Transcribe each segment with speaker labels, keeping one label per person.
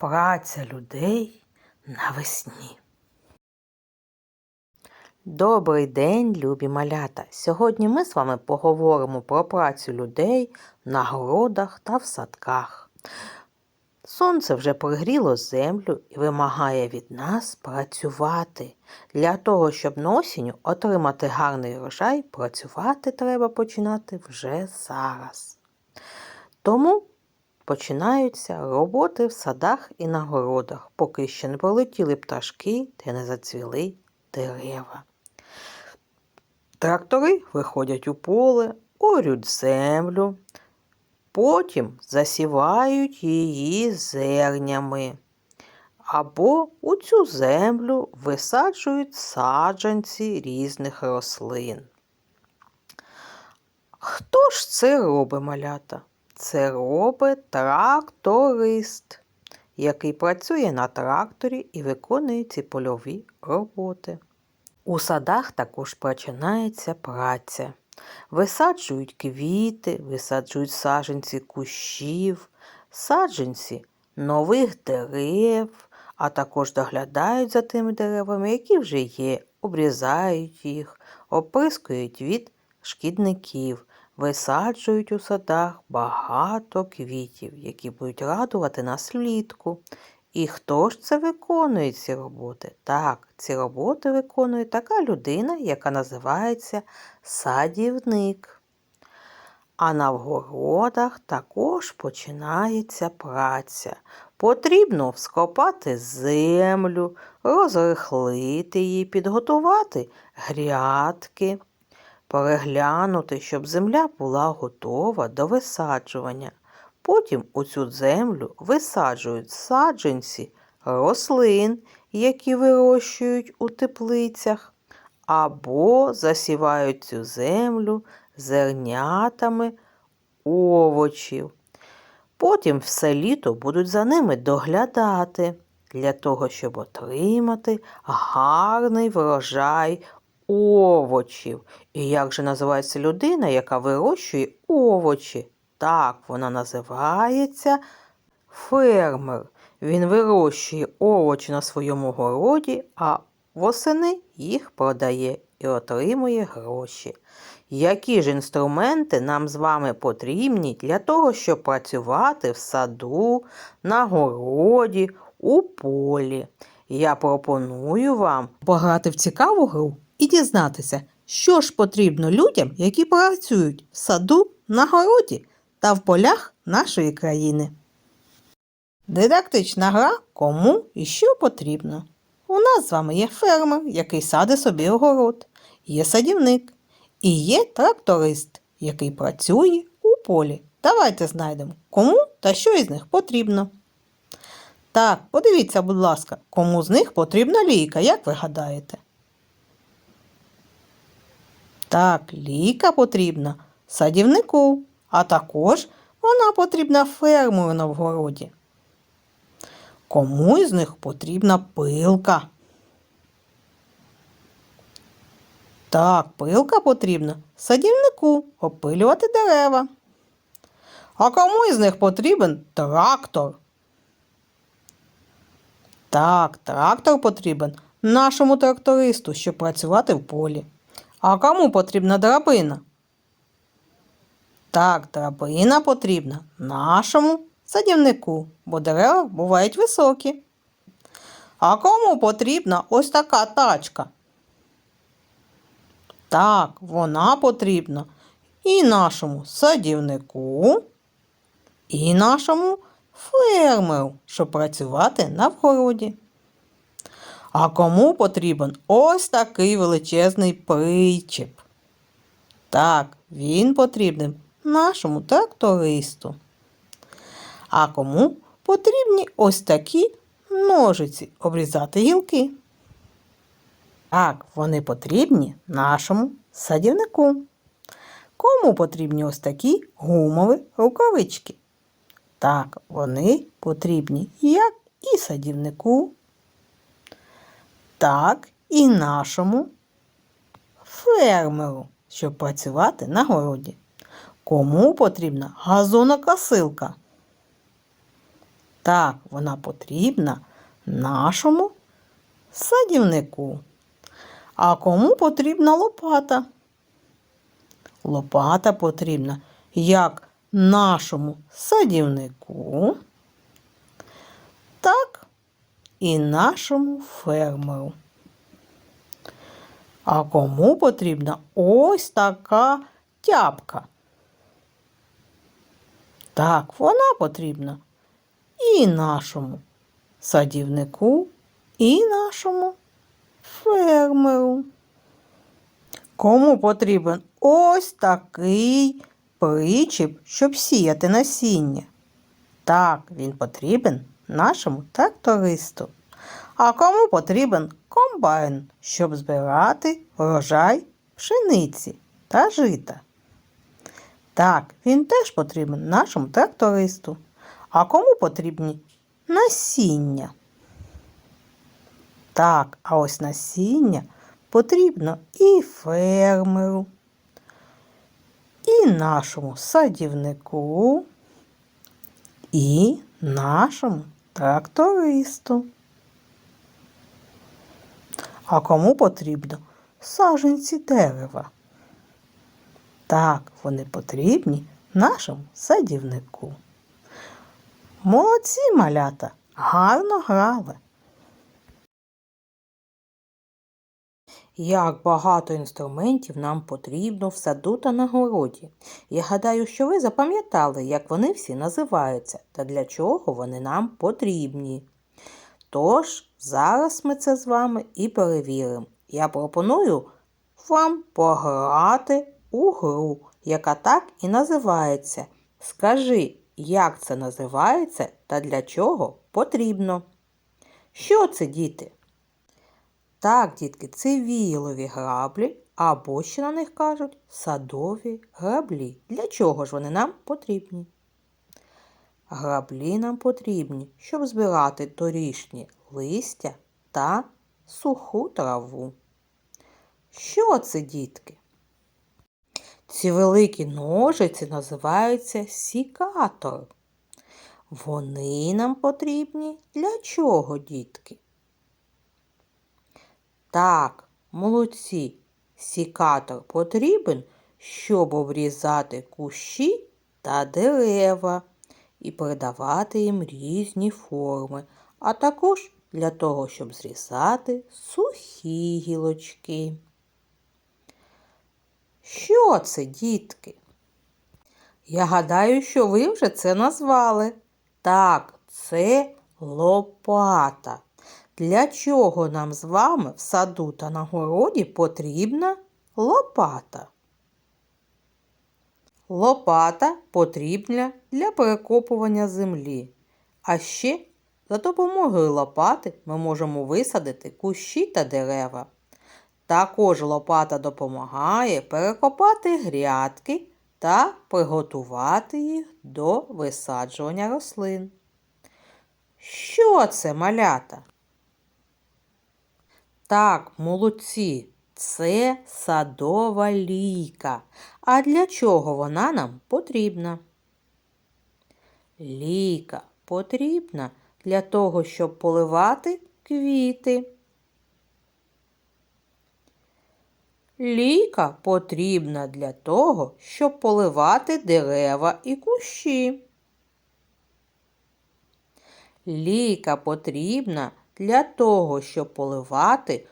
Speaker 1: Праця людей навесні. Добрий день, любі малята! Сьогодні ми з вами поговоримо про працю людей на городах та в садках. Сонце вже пригріло землю і вимагає від нас працювати. Для того, щоб на осінню отримати гарний врожай, працювати треба починати вже зараз. Тому починаються роботи в садах і на городах, поки ще не полетіли пташки та не зацвіли дерева. Трактори виходять у поле, орють землю, потім засівають її зернями. Або у цю землю висаджують саджанці різних рослин. Хто ж це робить, малята? Це робить тракторист, який працює на тракторі і виконує ці польові роботи. У садах також починається праця. Висаджують квіти, висаджують саджанці кущів, саджанці нових дерев, а також доглядають за тими деревами, які вже є, обрізають їх, оприскують від шкідників, висаджують у садах багато квітів, які будуть радувати нас влітку. І хто ж це виконує ці роботи? Так, ці роботи виконує така людина, яка називається садівник. А на вгородах також починається праця. Потрібно вскопати землю, розрихлити її, підготувати грядки, переглянути, щоб земля була готова до висаджування. Потім у цю землю висаджують саджанці рослин, які вирощують у теплицях, або засівають цю землю зернятами овочів. Потім все літо будуть за ними доглядати для того, щоб отримати гарний врожай овочів. І як же називається людина, яка вирощує овочі? Так, вона називається фермер. Він вирощує овочі на своєму городі, а восени їх продає і отримує гроші. Які ж інструменти нам з вами потрібні для того, щоб працювати в саду, на городі, у полі? Я пропоную вам пограти в цікаву гру і дізнатися, що ж потрібно людям, які працюють в саду, на городі та в полях нашої країни. Дидактична гра кому і що потрібно. У нас з вами є фермер, який садить собі огород, є садівник і є тракторист, який працює у полі. Давайте знайдемо, кому та що із них потрібно. Так, подивіться, будь ласка, кому з них потрібна лійка, як ви гадаєте? Так, лійка потрібна садівнику, а також вона потрібна фермеру на вгороді. Кому із них потрібна пилка? Так, пилка потрібна садівнику опилювати дерева. А кому із них потрібен трактор? Так, трактор потрібен нашому трактористу, щоб працювати в полі. А кому потрібна драбина? Так, драбина потрібна нашому садівнику, бо дерева бувають високі. А кому потрібна ось така тачка? Так, вона потрібна і нашому садівнику, і нашому фермеру, щоб працювати на вгороді. А кому потрібен ось такий величезний причеп? Так, він потрібен нашому трактористу. А кому потрібні ось такі ножиці обрізати гілки? Так, вони потрібні нашому садівнику. Кому потрібні ось такі гумові рукавички? Так, вони потрібні як і садівнику, так і нашому фермеру, щоб працювати на городі. Кому потрібна газонокосилка? Так, вона потрібна нашому садівнику. А кому потрібна лопата? Лопата потрібна як нашому садівнику, і нашому фермеру. А кому потрібна ось така тяпка? Так, вона потрібна і нашому садівнику, і нашому фермеру. Кому потрібен ось такий причіп, щоб сіяти насіння? Так, він потрібен нашому трактористу. А кому потрібен комбайн, щоб збирати врожай пшениці та жита? Так, він теж потрібен нашому трактористу. А кому потрібні насіння? Так, а ось насіння потрібно і фермеру, і нашому садівнику, і нашому трактористу. А кому потрібно саженці дерева? Так, вони потрібні нашому садівнику. Молодці малята, гарно грали. Як багато інструментів нам потрібно в саду та на городі. Я гадаю, що ви запам'ятали, як вони всі називаються та для чого вони нам потрібні. Тож, зараз ми це з вами і перевіримо. Я пропоную вам пограти у гру, яка так і називається. Скажи, як це називається та для чого потрібно. Що це, діти? Так, дітки, це віялові граблі, або ще на них кажуть садові граблі. Для чого ж вони нам потрібні? Граблі нам потрібні, щоб збирати торішні листя та суху траву. Що це, дітки? Ці великі ножиці називаються сікатор. Вони нам потрібні для чого, дітки? Так, молодці, сікатор потрібен, щоб обрізати кущі та дерева і передавати їм різні форми, а також для того, щоб зрізати сухі гілочки. Що це, дітки? Я гадаю, що ви вже це назвали. Так, це лопата. Для чого нам з вами в саду та на городі потрібна лопата? Лопата потрібна для перекопування землі. А ще за допомогою лопати ми можемо висадити кущі та дерева. Також лопата допомагає перекопати грядки та приготувати їх до висаджування рослин. Що це малята? Так, молодці, це садова лійка. А для чого вона нам потрібна? Лійка потрібна для того, щоб поливати квіти. Лійка потрібна для того, щоб поливати дерева і кущі. Лійка потрібна для того, щоб поливати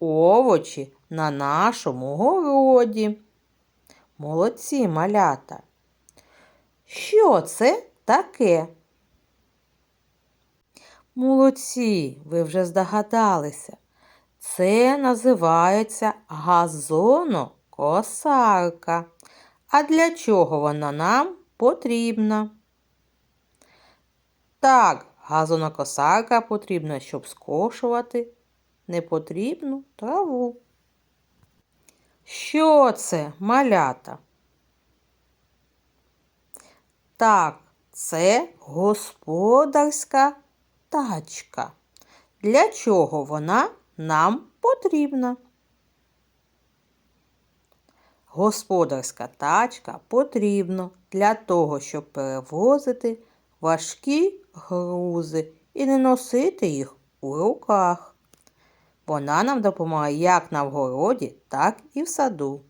Speaker 1: овочі на нашому городі. Молодці малята. Що це таке? Молодці, ви вже здогадалися. Це називається газонокосарка. А для чого вона нам потрібна? Так, газонокосарка потрібна, щоб скошувати непотрібну траву. Що це малята? Так, це господарська тачка. Для чого вона нам потрібна? Господарська тачка потрібна для того, щоб перевозити важкі грузи і не носити їх у руках. Вона нам допомагає як на вгороді, так і в саду.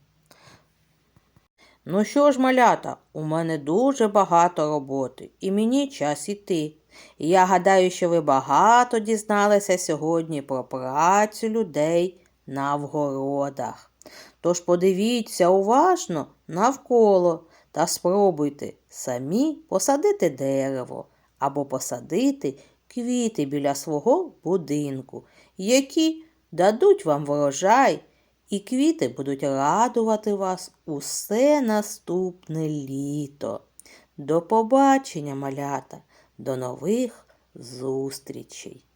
Speaker 1: Ну що ж, малята, у мене дуже багато роботи, і мені час іти. Я гадаю, що ви багато дізналися сьогодні про працю людей на вгородах. Тож подивіться уважно навколо та спробуйте самі посадити дерево або посадити квіти біля свого будинку, які дадуть вам врожай, і квіти будуть радувати вас усе наступне літо. До побачення, малята, до нових зустрічей!